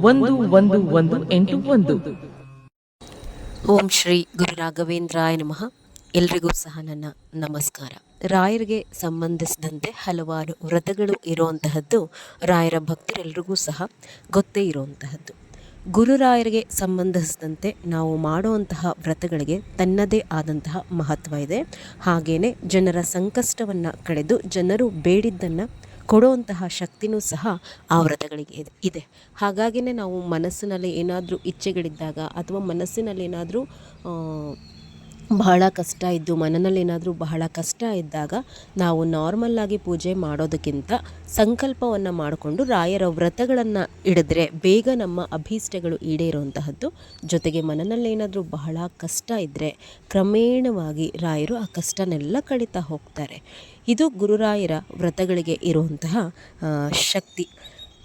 ಒಂದು ಒಂದು ಒಂದು, ಎಂಟು, ಒಂದು. ಓಂ ಶ್ರೀ ಗುರು ರಾಘವೇಂದ್ರಾಯ ನಮಃ. ಎಲ್ರಿಗೂ ಸಹ ನನ್ನ ನಮಸ್ಕಾರ. ರಾಯರಿಗೆ ಸಂಬಂಧಿಸಿದಂತೆ ಹಲವಾರು ವ್ರತಗಳು ಇರುವಂತಹದ್ದು ರಾಯರ ಭಕ್ತರೆಲ್ಲರಿಗೂ ಸಹ ಗೊತ್ತೇ ಇರುವಂತಹದ್ದು. ಗುರುರಾಯರಿಗೆ ಸಂಬಂಧಿಸಿದಂತೆ ನಾವು ಮಾಡುವಂತಹ ವ್ರತಗಳಿಗೆ ತನ್ನದೇ ಆದಂತಹ ಮಹತ್ವ ಇದೆ. ಹಾಗೆಯೇ ಜನರ ಸಂಕಷ್ಟವನ್ನು ಕಳೆದು ಜನರು ಬೇಡಿದ್ದನ್ನು ಕೊಡುವಂತಹ ಶಕ್ತಿನೂ ಸಹ ಆ ವ್ರತಗಳಿಗೆ ಇದೆ. ಹಾಗಾಗಿನೇ ನಾವು ಮನಸ್ಸಿನಲ್ಲಿ ಏನಾದರೂ ಇಚ್ಛೆಗಳಿದ್ದಾಗ ಅಥವಾ ಮನಸ್ಸಿನಲ್ಲಿ ಏನಾದರೂ ಬಹಳ ಕಷ್ಟ ಇದ್ದು ಮನನಲ್ಲೇನಾದರೂ ಬಹಳ ಕಷ್ಟ ಇದ್ದಾಗ ನಾವು ನಾರ್ಮಲ್ಲಾಗಿ ಪೂಜೆ ಮಾಡೋದಕ್ಕಿಂತ ಸಂಕಲ್ಪವನ್ನು ಮಾಡಿಕೊಂಡು ರಾಯರ ವ್ರತಗಳನ್ನು ಹಿಡಿದ್ರೆ ಬೇಗ ನಮ್ಮ ಅಭೀಷ್ಟಗಳು ಈಡೇರುವಂತಹದ್ದು. ಜೊತೆಗೆ ಮನನಲ್ಲೇನಾದರೂ ಬಹಳ ಕಷ್ಟ ಇದ್ದರೆ ಕ್ರಮೇಣವಾಗಿ ರಾಯರು ಆ ಕಷ್ಟನೆಲ್ಲ ಕಳೀತಾ ಹೋಗ್ತಾರೆ. ಇದು ಗುರುರಾಯರ ವ್ರತಗಳಿಗೆ ಇರುವಂತಹ ಶಕ್ತಿ.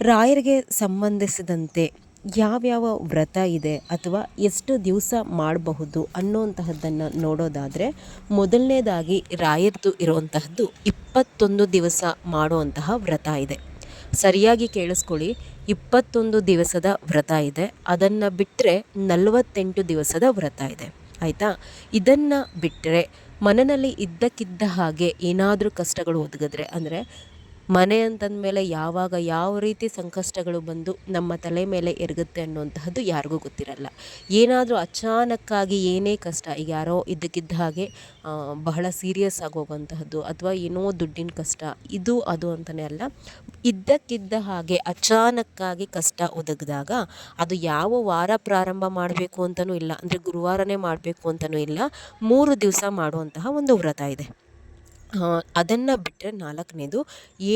ರಾಯರಿಗೆ ಸಂಬಂಧಿಸಿದಂತೆ ಯಾವ್ಯಾವ ವ್ರತ ಇದೆ ಅಥವಾ ಎಷ್ಟು ದಿವಸ ಮಾಡಬಹುದು ಅನ್ನೋವಂತಹದ್ದನ್ನು ನೋಡೋದಾದರೆ ಮೊದಲನೇದಾಗಿ ರಾಯರ್ದು ಇರುವಂತಹದ್ದು ಇಪ್ಪತ್ತೊಂದು ದಿವಸ ಮಾಡುವಂತಹ ವ್ರತ ಇದೆ. ಸರಿಯಾಗಿ ಕೇಳಿಸ್ಕೊಳ್ಳಿ. ಇಪ್ಪತ್ತೊಂದು ದಿವಸದ ವ್ರತ ಇದೆ. ಅದನ್ನು ಬಿಟ್ಟರೆ ನಲವತ್ತೆಂಟು ದಿವಸದ ವ್ರತ ಇದೆ. ಆಯಿತಾ? ಇದನ್ನು ಬಿಟ್ಟರೆ ಮನನಲ್ಲಿ ಇದ್ದಕ್ಕಿದ್ದ ಹಾಗೆ ಏನಾದರೂ ಕಷ್ಟಗಳು ಒದಗಿದ್ರೆ ಅಂದರೆ ಮನೆ ಅಂತಂದಮೇಲೆ ಯಾವಾಗ ಯಾವ ರೀತಿ ಸಂಕಷ್ಟಗಳು ಬಂದು ನಮ್ಮ ತಲೆ ಮೇಲೆ ಎರಗುತ್ತೆ ಅನ್ನುವಂತಹದ್ದು ಯಾರಿಗೂ ಗೊತ್ತಿರಲ್ಲ. ಏನಾದರೂ ಅಚಾನಕ್ಕಾಗಿ ಏನೇ ಕಷ್ಟ, ಈಗ ಯಾರೋ ಇದ್ದಕ್ಕಿದ್ದ ಹಾಗೆ ಬಹಳ ಸೀರಿಯಸ್ ಆಗೋಗುವಂತಹದ್ದು ಅಥವಾ ಏನೋ ದುಡ್ಡಿನ ಕಷ್ಟ, ಇದು, ಅದು ಅಂತಲೇ ಅಲ್ಲ. ಇದ್ದಕ್ಕಿದ್ದ ಹಾಗೆ ಅಚಾನಕ್ಕಾಗಿ ಕಷ್ಟ ಒದಗಿದಾಗ ಅದು ಯಾವ ವಾರ ಪ್ರಾರಂಭ ಮಾಡಬೇಕು ಅಂತಲೂ ಇಲ್ಲ, ಅಂದರೆ ಗುರುವಾರನೇ ಮಾಡಬೇಕು ಅಂತಲೂ ಇಲ್ಲ, ಮೂರು ದಿವಸ ಮಾಡುವಂತಹ ಒಂದು ವ್ರತ ಇದೆ. ಅದನ್ನು ಬಿಟ್ಟರೆ ನಾಲ್ಕನೇದು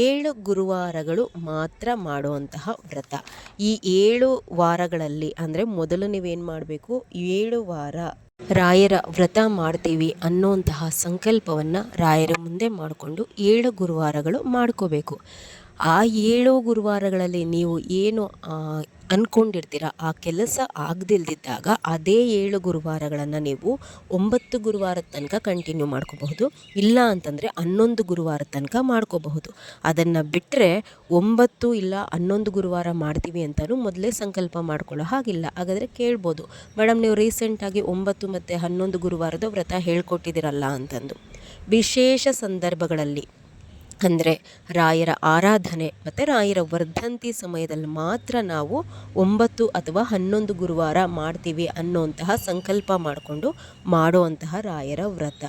ಏಳು ಗುರುವಾರಗಳು ಮಾತ್ರ ಮಾಡುವಂತಹ ವ್ರತ. ಈ ಏಳು ವಾರಗಳಲ್ಲಿ ಅಂದರೆ ಮೊದಲು ನೀವೇನು ಮಾಡಬೇಕು? ಏಳು ವಾರ ರಾಯರ ವ್ರತ ಮಾಡ್ತೀವಿ ಅನ್ನೋಂತಹ ಸಂಕಲ್ಪವನ್ನು ರಾಯರ ಮುಂದೆ ಮಾಡಿಕೊಂಡು ಏಳು ಗುರುವಾರಗಳು ಮಾಡ್ಕೋಬೇಕು. ಆ ಏಳು ಗುರುವಾರಗಳಲ್ಲಿ ನೀವು ಏನು ಅಂದ್ಕೊಂಡಿರ್ತೀರ ಆ ಕೆಲಸ ಆಗದಿಲ್ದಿದ್ದಾಗ ಅದೇ ಏಳು ಗುರುವಾರಗಳನ್ನು ನೀವು ಒಂಬತ್ತು ಗುರುವಾರದ ತನಕ ಕಂಟಿನ್ಯೂ ಮಾಡ್ಕೋಬಹುದು. ಇಲ್ಲ ಅಂತಂದರೆ ಹನ್ನೊಂದು ಗುರುವಾರ ತನಕ ಮಾಡ್ಕೋಬಹುದು. ಅದನ್ನು ಬಿಟ್ಟರೆ ಒಂಬತ್ತು ಇಲ್ಲ ಹನ್ನೊಂದು ಗುರುವಾರ ಮಾಡ್ತೀವಿ ಅಂತಲೂ ಮೊದಲೇ ಸಂಕಲ್ಪ ಮಾಡ್ಕೊಳ್ಳೋ ಹಾಗಿಲ್ಲ. ಹಾಗಾದರೆ ಕೇಳ್ಬೋದು. ಮೇಡಮ್, ನೀವು ರೀಸೆಂಟಾಗಿ ಒಂಬತ್ತು ಮತ್ತು ಹನ್ನೊಂದು ಗುರುವಾರದ ವ್ರತ ಹೇಳ್ಕೊಟ್ಟಿದ್ದೀರಲ್ಲ ಅಂತಂದು. ವಿಶೇಷ ಸಂದರ್ಭಗಳಲ್ಲಿ. ಅಂದರೆ ರಾಯರ ಆರಾಧನೆ ಮತ್ತು ರಾಯರ ವರ್ಧಂತಿ ಸಮಯದಲ್ಲಿ ಮಾತ್ರ ನಾವು ಒಂಬತ್ತು ಅಥವಾ ಹನ್ನೊಂದು ಗುರುವಾರ ಮಾಡ್ತೀವಿ ಅನ್ನೋಂತಹ ಸಂಕಲ್ಪ ಮಾಡಿಕೊಂಡು ಮಾಡುವಂತಹ ರಾಯರ ವ್ರತ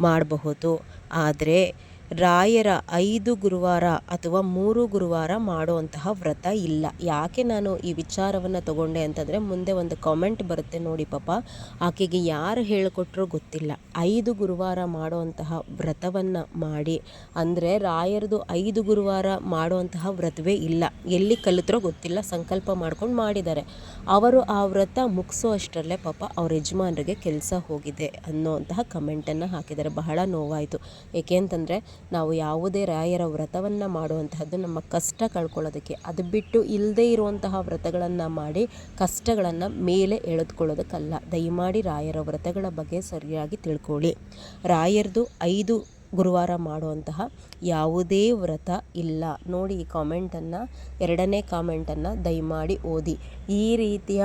ಮಾಡಬಹುದು. ಆದರೆ ರಾಯರ ಐದು ಗುರುವಾರ ಅಥವಾ ಮೂರು ಗುರುವಾರ ಮಾಡುವಂತಹ ವ್ರತ ಇಲ್ಲ. ಯಾಕೆ ನಾನು ಈ ವಿಚಾರವನ್ನು ತಗೊಂಡೆ ಅಂತಂದರೆ ಮುಂದೆ ಒಂದು ಕಾಮೆಂಟ್ ಬರುತ್ತೆ ನೋಡಿ ಪಾಪ. ಆಕೆಗೆ ಯಾರು ಹೇಳಿಕೊಟ್ರೂ ಗೊತ್ತಿಲ್ಲ. ಐದು ಗುರುವಾರ ಮಾಡುವಂತಹ ವ್ರತವನ್ನು ಮಾಡಿ ಅಂದರೆ ರಾಯರದು ಐದು ಗುರುವಾರ ಮಾಡುವಂತಹ ವ್ರತವೇ ಇಲ್ಲ. ಎಲ್ಲಿ ಕಲಿತ್ರೋ ಗೊತ್ತಿಲ್ಲ. ಸಂಕಲ್ಪ ಮಾಡ್ಕೊಂಡು ಮಾಡಿದ್ದಾರೆ. ಅವರು ಆ ವ್ರತ ಮುಗಿಸೋ ಅಷ್ಟರಲ್ಲೇ ಪಾಪ ಅವ್ರ ಯಜಮಾನರಿಗೆ ಕೆಲಸ ಹೋಗಿದೆ ಅನ್ನೋಂತಹ ಕಮೆಂಟನ್ನು ಹಾಕಿದ್ದಾರೆ. ಬಹಳ ನೋವಾಯಿತು. ಏಕೆ ಅಂತಂದರೆ ನಾವು ಯಾವುದೇ ರಾಯರ ವ್ರತವನ್ನು ಮಾಡುವಂತಹದ್ದು ನಮ್ಮ ಕಷ್ಟ ಕಳ್ಕೊಳ್ಳೋದಕ್ಕೆ. ಅದು ಬಿಟ್ಟು ಇಲ್ಲದೇ ಇರುವಂತಹ ವ್ರತಗಳನ್ನು ಮಾಡಿ ಕಷ್ಟಗಳನ್ನು ಮೇಲೆ ಎಳೆದುಕೊಳ್ಳೋದಕ್ಕಲ್ಲ. ದಯಮಾಡಿ ರಾಯರ ವ್ರತಗಳ ಬಗ್ಗೆ ಸರಿಯಾಗಿ ತಿಳ್ಕೊಳ್ಳಿ. ರಾಯರದು ಐದು ಗುರುವಾರ ಮಾಡುವಂತಹ ಯಾವುದೇ ವ್ರತ ಇಲ್ಲ. ನೋಡಿ ಈ ಕಾಮೆಂಟನ್ನು ಎರಡನೇ ಕಾಮೆಂಟನ್ನು ದಯಮಾಡಿ ಓದಿ. ಈ ರೀತಿಯ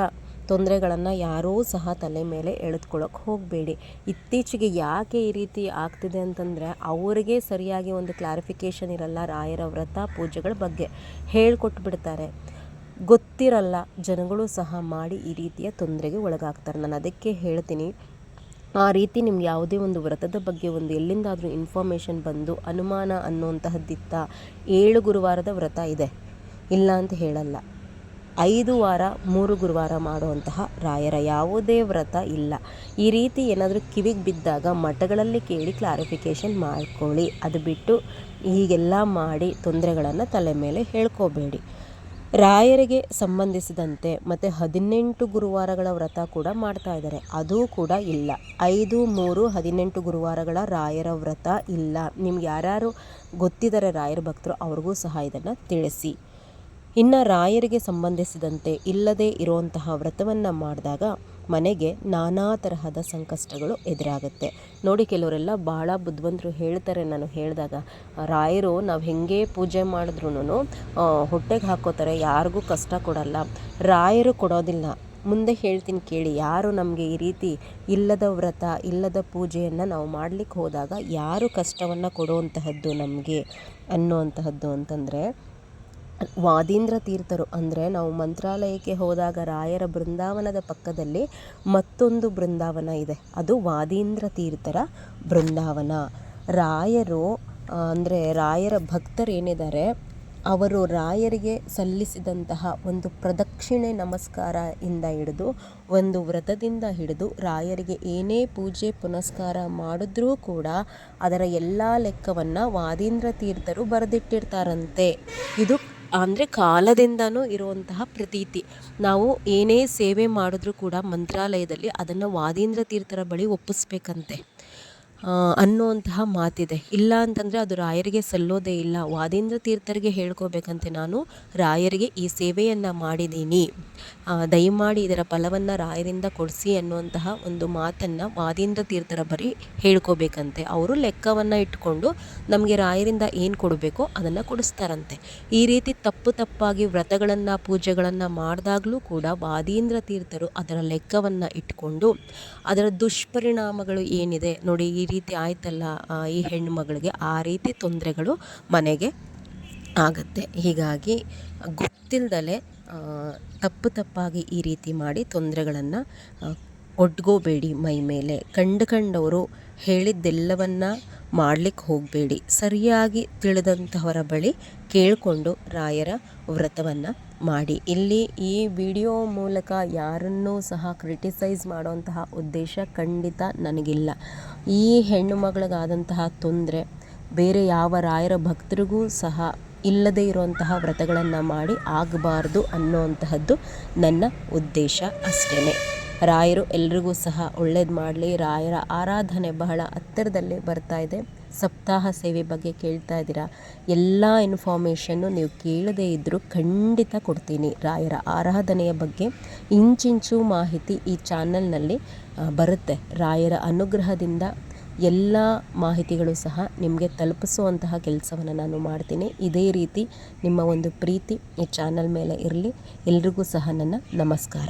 ತೊಂದರೆಗಳನ್ನು ಯಾರೂ ಸಹ ತಲೆ ಮೇಲೆ ಎಳೆದುಕೊಳ್ಳೋಕೆ ಹೋಗಬೇಡಿ. ಇತ್ತೀಚೆಗೆ ಯಾಕೆ ಈ ರೀತಿ ಆಗ್ತಿದೆ ಅಂತಂದರೆ ಅವರಿಗೆ ಸರಿಯಾಗಿ ಒಂದು ಕ್ಲಾರಿಫಿಕೇಷನ್ ಇರಲ್ಲ ರಾಯರ ವ್ರತ ಪೂಜೆಗಳ ಬಗ್ಗೆ. ಹೇಳ್ಕೊಟ್ಟು ಬಿಡ್ತಾರೆ. ಗೊತ್ತಿರಲ್ಲ, ಜನಗಳು ಸಹ ಮಾಡಿ ಈ ರೀತಿಯ ತೊಂದರೆಗೆ ಒಳಗಾಗ್ತಾರೆ. ನಾನು ಅದಕ್ಕೆ ಹೇಳ್ತೀನಿ, ಆ ರೀತಿ ನಿಮ್ಗೆ ಯಾವುದೇ ಒಂದು ವ್ರತದ ಬಗ್ಗೆ ಒಂದು ಎಲ್ಲಿಂದಾದರೂ ಇನ್ಫಾರ್ಮೇಷನ್ ಬಂದು ಅನುಮಾನ ಅನ್ನುವಂತಹದ್ದಿತ್ತ ಏಳು ಗುರುವಾರದ ವ್ರತ ಇದೆ. ಇಲ್ಲ ಅಂತ ಹೇಳಲ್ಲ. ಐದು ವಾರ, ಮೂರು ಗುರುವಾರ ಮಾಡುವಂತಹ ರಾಯರ ಯಾವುದೇ ವ್ರತ ಇಲ್ಲ. ಈ ರೀತಿ ಏನಾದರೂ ಕಿವಿಗೆ ಬಿದ್ದಾಗ ಮಠಗಳಲ್ಲಿ ಕೇಳಿ ಕ್ಲಾರಿಫಿಕೇಷನ್ ಮಾಡ್ಕೊಳ್ಳಿ. ಅದು ಬಿಟ್ಟು ಹೀಗೆಲ್ಲ ಮಾಡಿ ತೊಂದರೆಗಳನ್ನು ತಲೆ ಮೇಲೆ ಹೇಳ್ಕೋಬೇಡಿ. ರಾಯರಿಗೆ ಸಂಬಂಧಿಸಿದಂತೆ ಮತ್ತು ಹದಿನೆಂಟು ಗುರುವಾರಗಳ ವ್ರತ ಕೂಡ ಮಾಡ್ತಾ ಇದ್ದಾರೆ. ಅದೂ ಕೂಡ ಇಲ್ಲ. ಐದು, ಮೂರು, ಹದಿನೆಂಟು ಗುರುವಾರಗಳ ರಾಯರ ವ್ರತ ಇಲ್ಲ. ನಿಮ್ಗೆ ಯಾರ್ಯಾರು ಗೊತ್ತಿದ್ದಾರೆ ರಾಯರ ಭಕ್ತರು, ಅವ್ರಿಗೂ ಸಹ ಇದನ್ನು ತಿಳಿಸಿ. ಇನ್ನು ರಾಯರಿಗೆ ಸಂಬಂಧಿಸಿದಂತೆ ಇಲ್ಲದೇ ಇರುವಂತಹ ವ್ರತವನ್ನು ಮಾಡಿದಾಗ ಮನೆಗೆ ನಾನಾ ತರಹದ ಸಂಕಷ್ಟಗಳು ಎದುರಾಗುತ್ತೆ. ನೋಡಿ ಕೆಲವರೆಲ್ಲ ಭಾಳ ಬುದ್ಧಿವಂತರು ಹೇಳ್ತಾರೆ ನಾನು ಹೇಳಿದಾಗ. ರಾಯರು ನಾವು ಹೆಂಗೆ ಪೂಜೆ ಮಾಡಿದ್ರೂ ಹೊಟ್ಟೆಗೆ ಹಾಕೋತಾರೆ, ಯಾರಿಗೂ ಕಷ್ಟ ಕೊಡಲ್ಲ. ರಾಯರು ಕೊಡೋದಿಲ್ಲ. ಮುಂದೆ ಹೇಳ್ತೀನಿ ಕೇಳಿ, ಯಾರು ನಮಗೆ ಈ ರೀತಿ ಇಲ್ಲದ ವ್ರತ, ಇಲ್ಲದ ಪೂಜೆಯನ್ನು ನಾವು ಮಾಡಲಿಕ್ಕೆ ಹೋದಾಗ ಯಾರು ಕಷ್ಟವನ್ನು ಕೊಡುವಂತಹದ್ದು ನಮಗೆ ಅನ್ನುವಂತಹದ್ದು ಅಂತಂದರೆ ವಾದೀಂದ್ರ ತೀರ್ಥರು ಅಂದರೆ ನಾವು ಮಂತ್ರಾಲಯಕ್ಕೆ ಹೋದಾಗ ರಾಯರ ಬೃಂದಾವನದ ಪಕ್ಕದಲ್ಲಿ ಮತ್ತೊಂದು ಬೃಂದಾವನ ಇದೆ. ಅದು ವಾದೀಂದ್ರ ತೀರ್ಥರ ಬೃಂದಾವನ. ರಾಯರು ಅಂದರೆ ರಾಯರ ಭಕ್ತರೇನಿದ್ದಾರೆ ಅವರು ರಾಯರಿಗೆ ಸಲ್ಲಿಸಿದಂತಹ ಒಂದು ಪ್ರದಕ್ಷಿಣೆ ನಮಸ್ಕಾರ ಇಂದ ಹಿಡಿದು, ಒಂದು ವ್ರತದಿಂದ ಹಿಡಿದು ರಾಯರಿಗೆ ಏನೇ ಪೂಜೆ ಪುನಸ್ಕಾರ ಮಾಡಿದ್ರೂ ಕೂಡ ಅದರ ಎಲ್ಲ ಲೆಕ್ಕವನ್ನು ವಾದೀಂದ್ರ ತೀರ್ಥರು ಬರೆದಿಟ್ಟಿರ್ತಾರಂತೆ. ಇದು ಅಂದರೆ ಕಾಲದಿಂದನೂ ಇರುವಂತಹ ಪ್ರತೀತಿ. ನಾವು ಏನೇ ಸೇವೆ ಮಾಡಿದ್ರೂ ಕೂಡ ಮಂತ್ರಾಲಯದಲ್ಲಿ ಅದನ್ನು ವಾದೀಂದ್ರ ತೀರ್ಥರ ಬಳಿ ಒಪ್ಪಿಸ್ಬೇಕಂತೆ. ಅನ್ನುವಂತಹ ಮಾತಿದೆ. ಇಲ್ಲ ಅಂತಂದರೆ ಅದು ರಾಯರಿಗೆ ಸಲ್ಲೋದೇ ಇಲ್ಲ. ವಾದೇಂದ್ರ ತೀರ್ಥರಿಗೆ ಹೇಳ್ಕೋಬೇಕಂತೆ ನಾನು. ರಾಯರಿಗೆ ಈ ಸೇವೆಯನ್ನು ಮಾಡಿದ್ದೀನಿ ದಯಮಾಡಿ ಇದರ ಫಲವನ್ನು ರಾಯರಿಂದ ಕೊಡಿಸಿ ಅನ್ನುವಂತಹ ಒಂದು ಮಾತನ್ನು ವಾದೇಂದ್ರ ತೀರ್ಥರ ಬರೀ ಹೇಳ್ಕೋಬೇಕಂತೆ. ಅವರು ಲೆಕ್ಕವನ್ನು ಇಟ್ಕೊಂಡು ನಮಗೆ ರಾಯರಿಂದ ಏನು ಕೊಡಬೇಕೋ ಅದನ್ನು ಕೊಡಿಸ್ತಾರಂತೆ. ಈ ರೀತಿ ತಪ್ಪು ತಪ್ಪಾಗಿ ವ್ರತಗಳನ್ನು, ಪೂಜೆಗಳನ್ನು ಮಾಡಿದಾಗಲೂ ಕೂಡ ವಾದೀಂದ್ರ ತೀರ್ಥರು ಅದರ ಲೆಕ್ಕವನ್ನು ಇಟ್ಕೊಂಡು ಅದರ ದುಷ್ಪರಿಣಾಮಗಳು ಏನಿದೆ ನೋಡಿ, ಈ ರೀತಿ ಆಯ್ತಲ್ಲ ಈ ಹೆಣ್ಣು ಮಗಳಿಗೆ ಆ ರೀತಿ ತೊಂದರೆಗಳು ಮನೆಗೆ ಆಗುತ್ತೆ. ಹೀಗಾಗಿ ಗೊತ್ತಿಲ್ಲದಲೆ ತಪ್ಪು ತಪ್ಪಾಗಿ ಈ ರೀತಿ ಮಾಡಿ ತೊಂದರೆಗಳನ್ನು ಒಡ್ಗೋಬೇಡಿ ಮೈ ಮೇಲೆ. ಕಂಡು ಕಂಡವರು ಹೇಳಿದ್ದೆಲ್ಲವನ್ನು ಮಾಡಲಿಕ್ಕೆ ಹೋಗಬೇಡಿ. ಸರಿಯಾಗಿ ತಿಳಿದಂತಹವರ ಬಳಿ ಕೇಳಿಕೊಂಡು ರಾಯರ ವ್ರತವನ್ನು ಮಾಡಿ. ಇಲ್ಲಿ ಈ ವಿಡಿಯೋ ಮೂಲಕ ಯಾರನ್ನೂ ಸಹ ಕ್ರಿಟಿಸೈಸ್ ಮಾಡುವಂತಹ ಉದ್ದೇಶ ಖಂಡಿತ ನನಗಿಲ್ಲ. ಈ ಹೆಣ್ಣು ಮಗಳಿಗಾದಂತಹ ತೊಂದರೆ ಬೇರೆ ಯಾವ ರಾಯರ ಭಕ್ತರಿಗೂ ಸಹ ಇಲ್ಲದೇ ಇರುವಂತಹ ವ್ರತಗಳನ್ನು ಮಾಡಿ ಆಗಬಾರ್ದು ಅನ್ನೋವಂತಹದ್ದು ನನ್ನ ಉದ್ದೇಶ ಅಷ್ಟೇ ರಾಯರು ಎಲ್ರಿಗೂ ಸಹ ಒಳ್ಳೇದು ಮಾಡಲಿ. ರಾಯರ ಆರಾಧನೆ ಬಹಳ ಹತ್ತಿರದಲ್ಲಿ ಬರ್ತಾ ಇದೆ. ಸಪ್ತಾಹ ಸೇವೆ ಬಗ್ಗೆ ಕೇಳ್ತಾ ಇದ್ದೀರಾ? ಎಲ್ಲ ಇನ್ಫಾರ್ಮೇಷನ್ನು ನೀವು ಕೇಳದೇ ಇದ್ದರೂ ಖಂಡಿತ ಕೊಡ್ತೀನಿ. ರಾಯರ ಆರಾಧನೆಯ ಬಗ್ಗೆ ಇಂಚಿಂಚು ಮಾಹಿತಿ ಈ ಚಾನಲ್ನಲ್ಲಿ ಬರುತ್ತೆ. ರಾಯರ ಅನುಗ್ರಹದಿಂದ ಎಲ್ಲ ಮಾಹಿತಿಗಳು ಸಹ ನಿಮಗೆ ತಲುಪಿಸುವಂತಹ ಕೆಲಸವನ್ನು ನಾನು ಮಾಡ್ತೀನಿ. ಇದೇ ರೀತಿ ನಿಮ್ಮ ಒಂದು ಪ್ರೀತಿ ಈ ಚಾನಲ್ ಮೇಲೆ ಇರಲಿ. ಎಲ್ರಿಗೂ ಸಹ ನನ್ನ ನಮಸ್ಕಾರ.